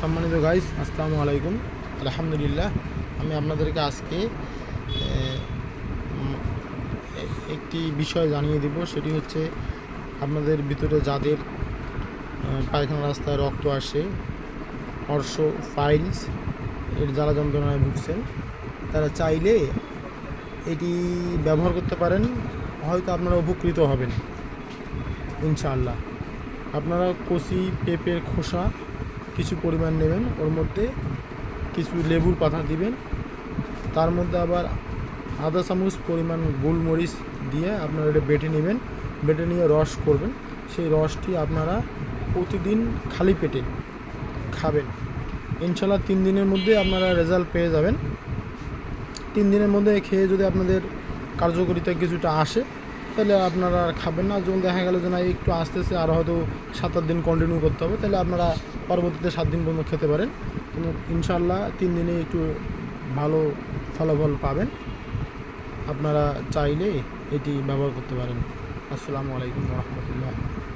সম্মানিত গাইস আসসালামু আলাইকুম। আলহামদুলিল্লাহ, আমি আপনাদেরকে আজকে একটি বিষয় জানিয়ে দিব, সেটি হচ্ছে আপনাদের ভিতরে যাদের পায়খানা রাস্তায় রক্ত আসে, অর্শ ফাইলস এর জ্বালা যন্ত্রণায় ভুগছেন, তারা চাইলে এটি ব্যবহার করতে পারেন, হয়তো আপনারা উপকৃত হবেন, ইনশাআল্লাহ। আপনারা কচি, পেঁপের খোসা কিছু পরিমাণ নেবেন, ওর মধ্যে কিছু লেবুর পাতা দিবেন। তার মধ্যে আবার আধা চামচ পরিমাণ গোলমরিচ দিয়ে আপনারা এটা বেটে নেবেন, বেটে নিয়ে রস করবেন। সেই রসটি আপনারা প্রতিদিন খালি পেটে খাবেন। ইনশাল্লাহ তিন দিনের মধ্যে আপনারা রেজাল্ট পেয়ে যাবেন। তিন দিনের মধ্যে খেয়ে যদি আপনাদের কার্যকরিতা কিছুটা আসে তাহলে আপনারা আর খাবেন না। যখন দেখা গেল যে না একটু আসতেছে আর হয়তো সাত আট দিন কন্টিনিউ করতে হবে, তাহলে আপনারা পরবর্তীতে সাত দিন পর্যন্ত খেতে পারেন। কিন্তু ইনশাল্লাহ তিন দিনে একটু ভালো ফলাফল পাবেন। আপনারা চাইলে এটি ব্যবহার করতে পারেন। আসসালামু আলাইকুম রহমতুল্লাহ।